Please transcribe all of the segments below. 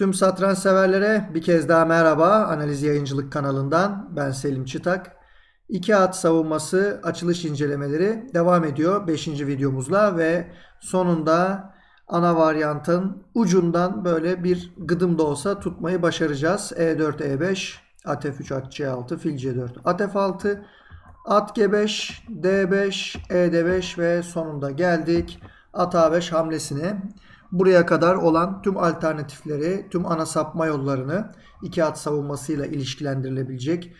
Tüm satranç severlere bir kez daha merhaba. Analiz Yayıncılık kanalından ben Selim Çıtak. İki at savunması açılış incelemeleri devam ediyor 5. videomuzla ve sonunda ana varyantın ucundan böyle bir gıdım da olsa tutmayı başaracağız. E E4, E5, at F3, at C6, fil C4, at F6, at G5, D5, E5 ve sonunda geldik at A5 hamlesine. Buraya kadar olan tüm alternatifleri, tüm ana sapma yollarını iki at savunmasıyla ilişkilendirilebilecek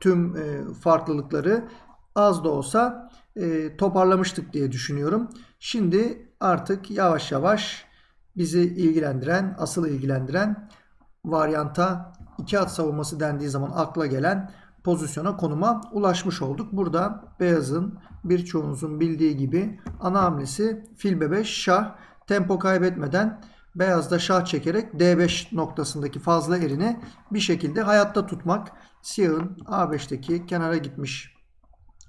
tüm e, farklılıkları az da olsa e, toparlamıştık diye düşünüyorum. Şimdi artık yavaş yavaş bizi ilgilendiren, asıl ilgilendiren varyanta iki at savunması dendiği zaman akla gelen pozisyona konuma ulaşmış olduk. Burada beyazın birçoğunuzun bildiği gibi ana hamlesi fil B5 şah tempo kaybetmeden beyazda şah çekerek D5 noktasındaki fazla erini bir şekilde hayatta tutmak. Siyahın A5'teki kenara gitmiş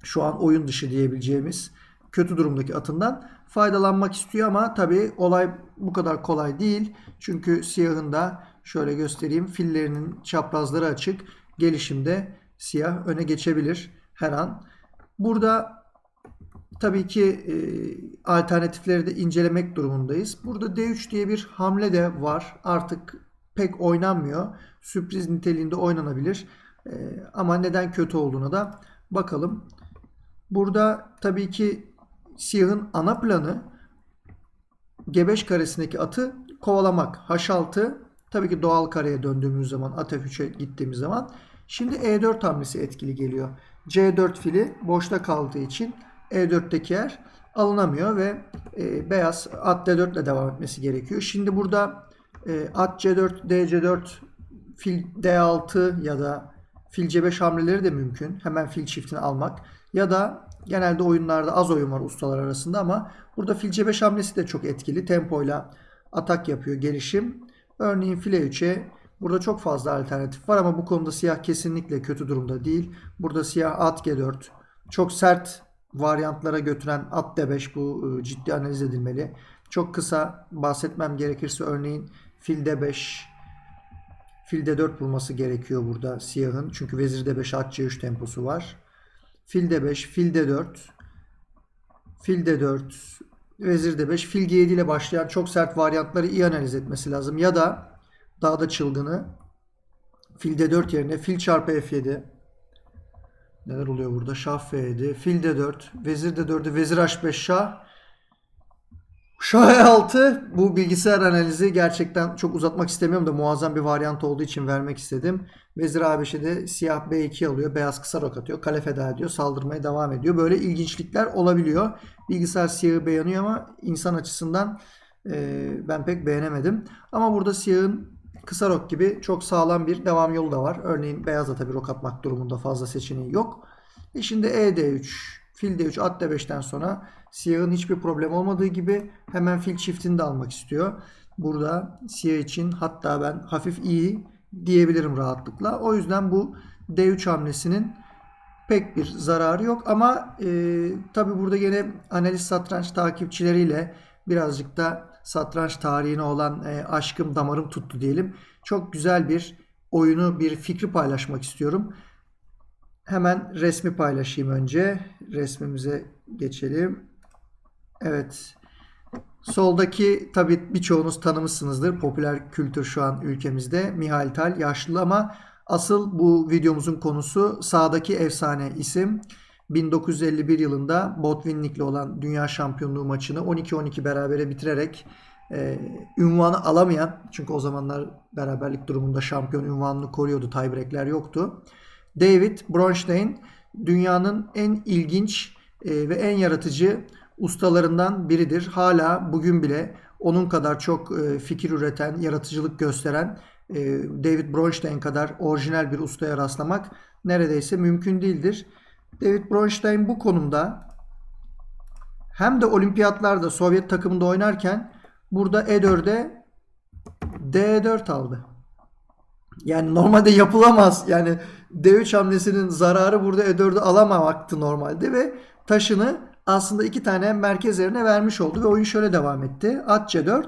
şu an oyun dışı diyebileceğimiz kötü durumdaki atından faydalanmak istiyor ama tabii olay bu kadar kolay değil. Çünkü siyahın da şöyle göstereyim fillerinin çaprazları açık. Gelişimde siyah öne geçebilir her an. Burada tabii ki e, alternatifleri de incelemek durumundayız. Burada D3 diye bir hamle de var. Artık pek oynanmıyor. Sürpriz niteliğinde oynanabilir. E, ama neden kötü olduğuna da bakalım. Burada tabii ki siyahın ana planı G5 karesindeki atı kovalamak. H6 tabii ki doğal kareye döndüğümüz zaman at F3'e gittiğimiz zaman şimdi E4 hamlesi etkili geliyor. C4 fili boşta kaldığı için E4'teki yer alınamıyor ve e, beyaz at D4 ile devam etmesi gerekiyor. Şimdi burada e, at C4, DC4, fil D6 ya da fil C5 hamleleri de mümkün. Hemen fil çiftini almak ya da genelde oyunlarda az oyun var ustalar arasında ama burada fil C5 hamlesi de çok etkili. Tempoyla atak yapıyor gelişim. Örneğin file 3'e burada çok fazla alternatif var ama bu konuda siyah kesinlikle kötü durumda değil. Burada siyah at G4 çok sert varyantlara götüren at D5 bu e, ciddi analiz edilmeli. Çok kısa bahsetmem gerekirse örneğin fil D5 fil D4 vurması gerekiyor burada siyahın. Çünkü vezir D5 at C3 temposu var. Fil D5, fil D4 fil D4 vezir D5 fil G7 ile başlayan çok sert varyantları iyi analiz etmesi lazım. Ya da daha da çılgını fil D4 yerine fil çarpı F7 Neler oluyor burada? Şah F7, fil D4, vezir D4'ü, vezir H5 şah. Şah E6 bu bilgisayar analizi gerçekten çok uzatmak istemiyorum da muazzam bir varyant olduğu için vermek istedim. Vezir A5'e de siyah B2 alıyor. Beyaz kısa rok atıyor. Kale feda ediyor. Saldırmaya devam ediyor. Böyle ilginçlikler olabiliyor. Bilgisayar siyahı beğeniyor ama insan açısından e, ben pek beğenemedim. Ama burada siyahın kısa rok gibi çok sağlam bir devam yolu da var. Örneğin beyaz da tabii rok atmak durumunda fazla seçeneği yok. E şimdi E D3, fil D3, at D5'ten sonra siyahın hiçbir problem olmadığı gibi hemen fil çiftini de almak istiyor. Burada siyah için hatta ben hafif iyi diyebilirim rahatlıkla. O yüzden bu D3 hamlesinin pek bir zararı yok ama e, tabi burada yine analiz satranç takipçileriyle birazcık da satranç tarihine olan e, aşkım damarım tuttu diyelim. Çok güzel bir oyunu, bir fikri paylaşmak istiyorum. Hemen resmi paylaşayım önce. Resmimize geçelim. Evet. Soldaki tabii birçoğunuz tanımışsınızdır. Popüler kültür şu an ülkemizde. Mihail Tal yaşlı ama asıl bu videomuzun konusu sağdaki efsane isim. 1951 yılında Botvinnik'le olan dünya şampiyonluğu maçını 12-12 berabere bitirerek e, ünvanı alamayan çünkü o zamanlar beraberlik durumunda şampiyon ünvanını koruyordu. Tiebreak'ler yoktu. David Bronstein dünyanın en ilginç e, ve en yaratıcı ustalarından biridir. Hala bugün bile onun kadar çok e, fikir üreten, yaratıcılık gösteren e, David Bronstein kadar orijinal bir ustaya rastlamak neredeyse mümkün değildir. David Bronstein bu konumda hem de olimpiyatlarda Sovyet takımında oynarken burada E4'de D4 aldı. Yani normalde yapılamaz. Yani D3 hamlesinin zararı burada E4'ü alamamaktı normalde ve taşını aslında iki tane merkez yerine vermiş oldu ve oyun şöyle devam etti. At C4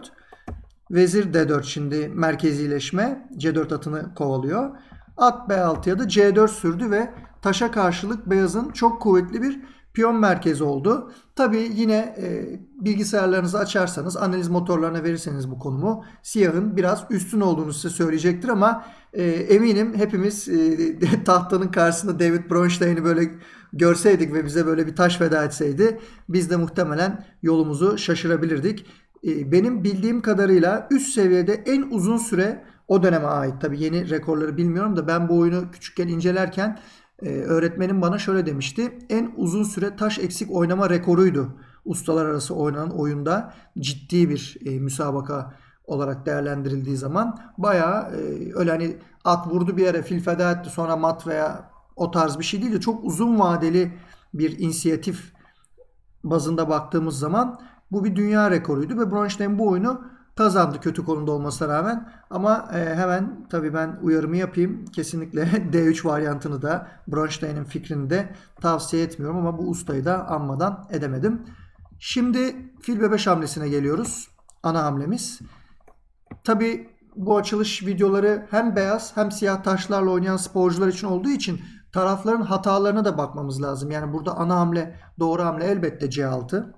Vezir D4 şimdi merkezileşme. C4 atını kovalıyor. At B6'ya da C4 sürdü ve taşa karşılık beyazın çok kuvvetli bir piyon merkezi oldu. Tabii yine e, bilgisayarlarınızı açarsanız analiz motorlarına verirseniz bu konumu siyahın biraz üstün olduğunu size söyleyecektir ama e, eminim hepimiz e, tahtanın karşısında David Bronstein'i böyle görseydik ve bize böyle bir taş veda etseydi biz de muhtemelen yolumuzu şaşırabilirdik. E, benim bildiğim kadarıyla üst seviyede en uzun süre o döneme ait. Tabii yeni rekorları bilmiyorum da ben bu oyunu küçükken incelerken ee, öğretmenim bana şöyle demişti. En uzun süre taş eksik oynama rekoruydu. Ustalar arası oynanan oyunda ciddi bir e, müsabaka olarak değerlendirildiği zaman bayağı e, öyle hani at vurdu bir yere fil feda etti sonra mat veya o tarz bir şey değil de çok uzun vadeli bir inisiyatif bazında baktığımız zaman bu bir dünya rekoruydu ve Bronstein bu oyunu kazandı kötü konumda olmasına rağmen. Ama e, hemen tabii ben uyarımı yapayım. Kesinlikle D3 varyantını da Bronstein'in fikrini de tavsiye etmiyorum ama bu ustayı da anmadan edemedim. Şimdi fil B5 hamlesine geliyoruz. Ana hamlemiz. Tabii bu açılış videoları hem beyaz hem siyah taşlarla oynayan sporcular için olduğu için tarafların hatalarına da bakmamız lazım. Yani burada ana hamle, doğru hamle elbette C6.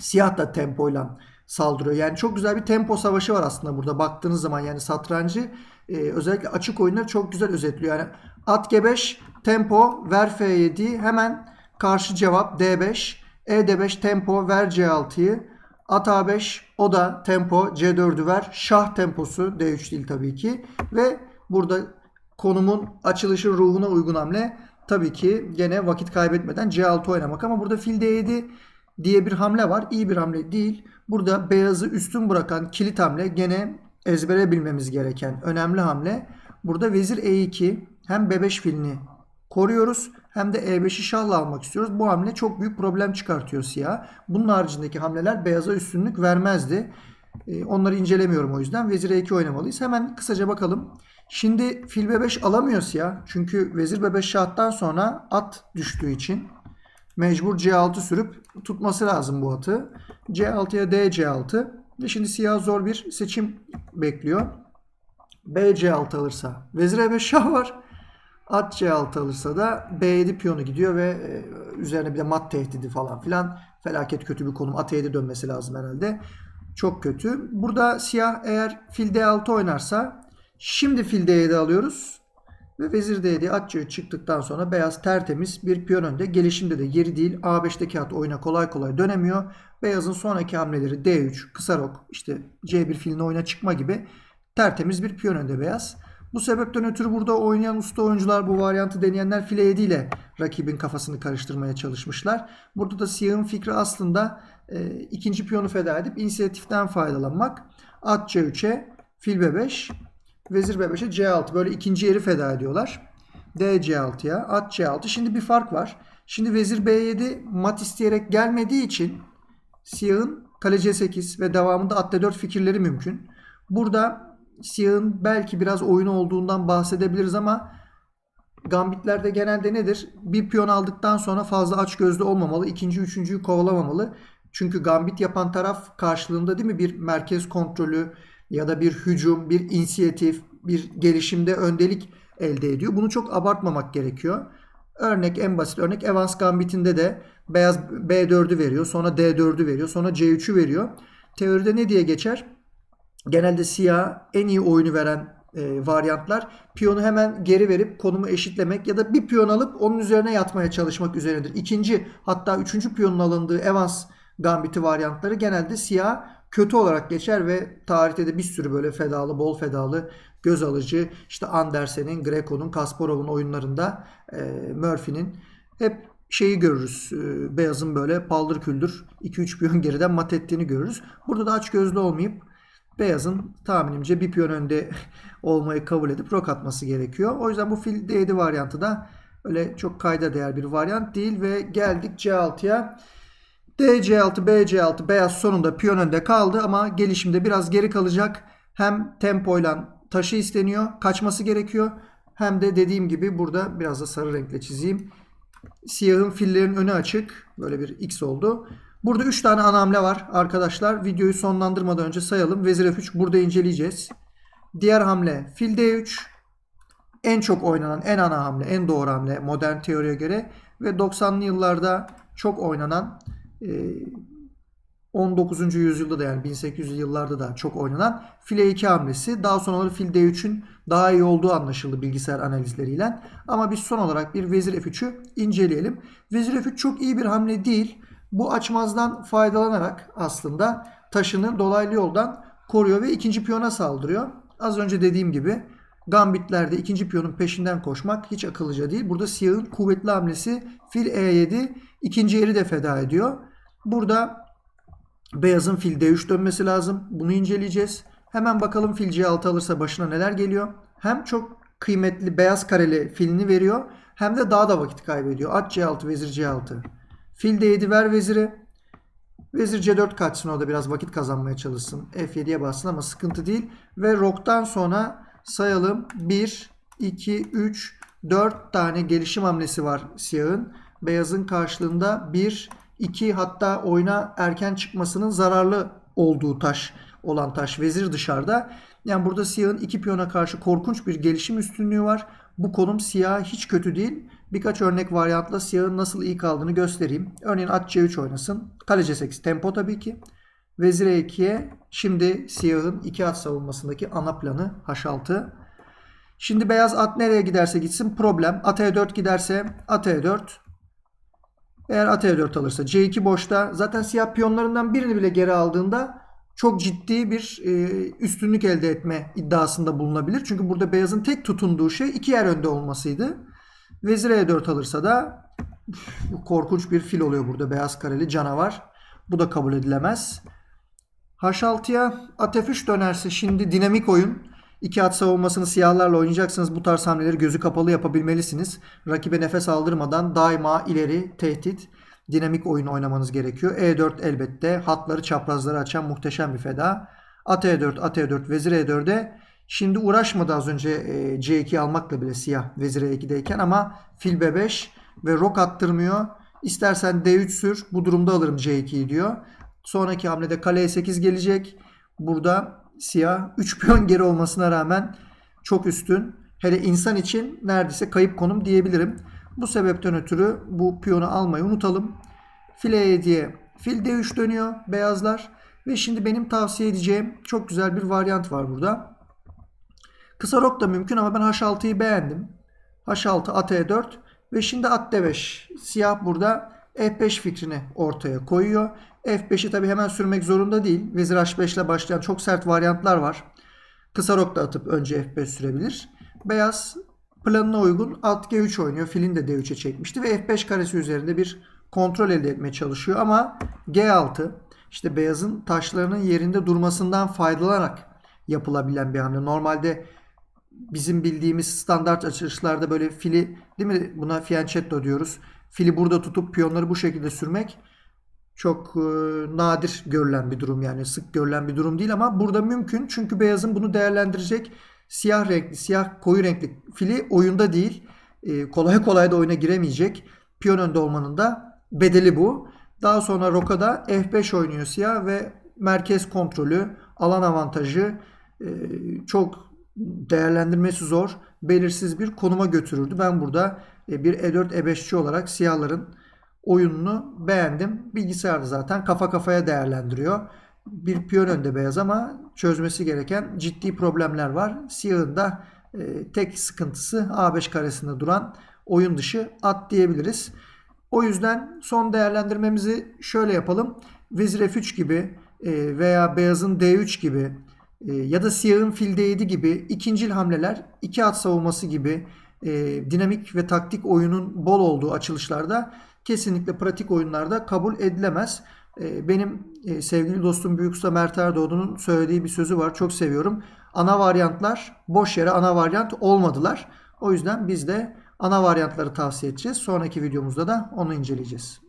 Siyah da tempoyla saldırıyor. Yani çok güzel bir tempo savaşı var aslında burada baktığınız zaman. Yani satrancı e, özellikle açık oyunları çok güzel özetliyor. Yani at G5 tempo ver F7 hemen karşı cevap D5 E D5 tempo ver C6'yı at A5 o da tempo C4'ü ver şah temposu D3 değil tabii ki ve burada konumun açılışın ruhuna uygun hamle tabii ki gene vakit kaybetmeden C6 oynamak ama burada fil D7 diye bir hamle var. İyi bir hamle değil. Burada beyazı üstün bırakan kilit hamle gene ezbere bilmemiz gereken önemli hamle. Burada vezir E2 hem B5 filini koruyoruz hem de E5'i şahla almak istiyoruz. Bu hamle çok büyük problem çıkartıyor siyah. Bunun haricindeki hamleler beyaza üstünlük vermezdi. Ee, onları incelemiyorum o yüzden. Vezir E2 oynamalıyız. Hemen kısaca bakalım. Şimdi fil B5 alamıyor siyah. Çünkü vezir B5 şahtan sonra at düştüğü için mecbur C6 sürüp tutması lazım bu atı. C6'ya D C6 ve şimdi siyah zor bir seçim bekliyor. B C6 alırsa vezir E5 şah var. At C6 alırsa da B7 piyonu gidiyor ve e, üzerine bir de mat tehdidi falan filan. Felaket kötü bir konum. At E7 dönmesi lazım herhalde. Çok kötü. Burada siyah eğer fil D6 oynarsa şimdi fil D7 alıyoruz. Ve vezir D7 at C3 çıktıktan sonra beyaz tertemiz bir piyon önde. Gelişimde de geri değil. A5'teki at oyuna kolay kolay dönemiyor. Beyazın sonraki hamleleri D3, kısa rok, işte C1 filin oyuna çıkma gibi tertemiz bir piyon önde beyaz. Bu sebepten ötürü burada oynayan usta oyuncular bu varyantı deneyenler file 7 ile rakibin kafasını karıştırmaya çalışmışlar. Burada da siyahın fikri aslında e, ikinci piyonu feda edip inisiyatiften faydalanmak. At C3'e fil B5 vezir B5'e C6 böyle ikinci yeri feda ediyorlar. D C6'ya at C6 şimdi bir fark var. Şimdi vezir B7 mat isteyerek gelmediği için siyahın kale C8 ve devamında at D4 fikirleri mümkün. Burada siyahın belki biraz oyunu olduğundan bahsedebiliriz ama gambitlerde genelde nedir? Bir piyon aldıktan sonra fazla aç gözlü olmamalı. ikinci, üçüncüyü kovalamamalı. Çünkü gambit yapan taraf karşılığında değil mi bir merkez kontrolü ya da bir hücum, bir inisiyatif, bir gelişimde öndelik elde ediyor. Bunu çok abartmamak gerekiyor. Örnek en basit örnek Evans Gambit'inde de beyaz B4'ü veriyor. Sonra D4'ü veriyor. Sonra C3'ü veriyor. Teoride ne diye geçer? Genelde siyah en iyi oyunu veren e, varyantlar piyonu hemen geri verip konumu eşitlemek ya da bir piyon alıp onun üzerine yatmaya çalışmak üzerinedir. İkinci hatta üçüncü piyonun alındığı Evans Gambit'i varyantları genelde siyah kötü olarak geçer ve tarihte de bir sürü böyle fedalı, bol fedalı, göz alıcı işte Andersen'in, Greco'nun, Kasparov'un oyunlarında e, Murphy'nin hep şeyi görürüz. E, beyazın böyle paldır küldür 2-3 piyon geriden mat ettiğini görürüz. Burada da aç gözlü olmayıp beyazın tahminimce bir piyon önde olmayı kabul edip rok atması gerekiyor. O yüzden bu fil D7 varyantı da öyle çok kayda değer bir varyant değil ve geldik C6'ya. DC6, BC6 beyaz sonunda piyon önde kaldı ama gelişimde biraz geri kalacak. Hem tempoyla taşı isteniyor, kaçması gerekiyor. Hem de dediğim gibi burada biraz da sarı renkle çizeyim. Siyahın fillerin önü açık. Böyle bir X oldu. Burada 3 tane ana hamle var arkadaşlar. Videoyu sonlandırmadan önce sayalım. Vezir F3 burada inceleyeceğiz. Diğer hamle fil D3. En çok oynanan en ana hamle, en doğru hamle modern teoriye göre ve 90'lı yıllarda çok oynanan 19. yüzyılda da yani 1800'lü yıllarda da çok oynanan file 2 hamlesi. Daha sonra fil D3'ün daha iyi olduğu anlaşıldı bilgisayar analizleriyle. Ama biz son olarak bir vezir F3'ü inceleyelim. Vezir F3 çok iyi bir hamle değil. Bu açmazdan faydalanarak aslında taşını dolaylı yoldan koruyor ve ikinci piyona saldırıyor. Az önce dediğim gibi gambitlerde ikinci piyonun peşinden koşmak hiç akıllıca değil. Burada siyahın kuvvetli hamlesi fil E7 ikinci yeri de feda ediyor. Burada beyazın fil D3 dönmesi lazım. Bunu inceleyeceğiz. Hemen bakalım fil C6 alırsa başına neler geliyor. Hem çok kıymetli beyaz kareli filini veriyor hem de daha da vakit kaybediyor. At C6 vezir C6. Fil D7 ver veziri. Vezir C4 kaçsın o biraz vakit kazanmaya çalışsın. F7'ye bassın ama sıkıntı değil. Ve roktan sonra sayalım. 1, 2, 3, 4 tane gelişim hamlesi var siyahın. Beyazın karşılığında 1, 2 hatta oyuna erken çıkmasının zararlı olduğu taş olan taş vezir dışarıda. Yani burada siyahın iki piyona karşı korkunç bir gelişim üstünlüğü var. Bu konum siyah hiç kötü değil. Birkaç örnek varyantla siyahın nasıl iyi kaldığını göstereyim. Örneğin at C3 oynasın. Kale C8 tempo tabii ki. Vezir E2'ye şimdi siyahın iki at savunmasındaki ana planı H6. Şimdi beyaz at nereye giderse gitsin problem. At E4 giderse at E4. Eğer at E4 alırsa C2 boşta. Zaten siyah piyonlarından birini bile geri aldığında çok ciddi bir e, üstünlük elde etme iddiasında bulunabilir. Çünkü burada beyazın tek tutunduğu şey iki yer önde olmasıydı. Vezir E4 alırsa da üf, korkunç bir fil oluyor burada beyaz kareli canavar. Bu da kabul edilemez. H6'ya at F3 dönerse şimdi dinamik oyun. İki at savunmasını siyahlarla oynayacaksınız. Bu tarz hamleleri gözü kapalı yapabilmelisiniz. Rakibe nefes aldırmadan daima ileri tehdit dinamik oyun oynamanız gerekiyor. E4 elbette hatları çaprazları açan muhteşem bir feda. At E4, at E4, vezir E4'e şimdi uğraşmadı az önce e, C2 almakla bile siyah vezir E2'deyken ama fil B5 ve rok attırmıyor. İstersen D3 sür bu durumda alırım C2'yi diyor. Sonraki hamlede kale E8 gelecek. Burada siyah 3 piyon geri olmasına rağmen çok üstün. Hele insan için neredeyse kayıp konum diyebilirim. Bu sebepten ötürü bu piyonu almayı unutalım. File diye fil D3 dönüyor beyazlar. Ve şimdi benim tavsiye edeceğim çok güzel bir varyant var burada. Kısa rok da mümkün ama ben H6'yı beğendim. H6 at E4 ve şimdi at D5. Siyah burada F5 fikrini ortaya koyuyor. F5'i tabi hemen sürmek zorunda değil. Vezir H5 ile başlayan çok sert varyantlar var. Kısa rok da atıp önce F5 sürebilir. Beyaz planına uygun at G3 oynuyor. Filin de D3'e çekmişti ve F5 karesi üzerinde bir kontrol elde etmeye çalışıyor ama G6 işte beyazın taşlarının yerinde durmasından faydalanarak yapılabilen bir hamle. Normalde bizim bildiğimiz standart açılışlarda böyle fili değil mi buna fianchetto diyoruz. Fili burada tutup piyonları bu şekilde sürmek çok e, nadir görülen bir durum yani sık görülen bir durum değil ama burada mümkün çünkü beyazın bunu değerlendirecek siyah renkli, siyah koyu renkli fili oyunda değil. E, kolay kolay da oyuna giremeyecek. Piyon önde olmanın da bedeli bu. Daha sonra Roka'da F5 oynuyor siyah ve merkez kontrolü, alan avantajı e, çok değerlendirmesi zor, belirsiz bir konuma götürürdü. Ben burada e, bir E4 E5'çi olarak siyahların oyununu beğendim. Bilgisayarda zaten kafa kafaya değerlendiriyor. Bir piyon önde beyaz ama çözmesi gereken ciddi problemler var. Siyahın da e, tek sıkıntısı A5 karesinde duran oyun dışı at diyebiliriz. O yüzden son değerlendirmemizi şöyle yapalım. Vezir F3 gibi e, veya beyazın D3 gibi e, ya da siyahın fil D7 gibi ikincil hamleler, iki at savunması gibi e, dinamik ve taktik oyunun bol olduğu açılışlarda kesinlikle pratik oyunlarda kabul edilemez. E, benim e, sevgili dostum Büyük Usta Mert Erdoğdu'nun söylediği bir sözü var. Çok seviyorum. Ana varyantlar boş yere ana varyant olmadılar. O yüzden biz de ana varyantları tavsiye edeceğiz. Sonraki videomuzda da onu inceleyeceğiz.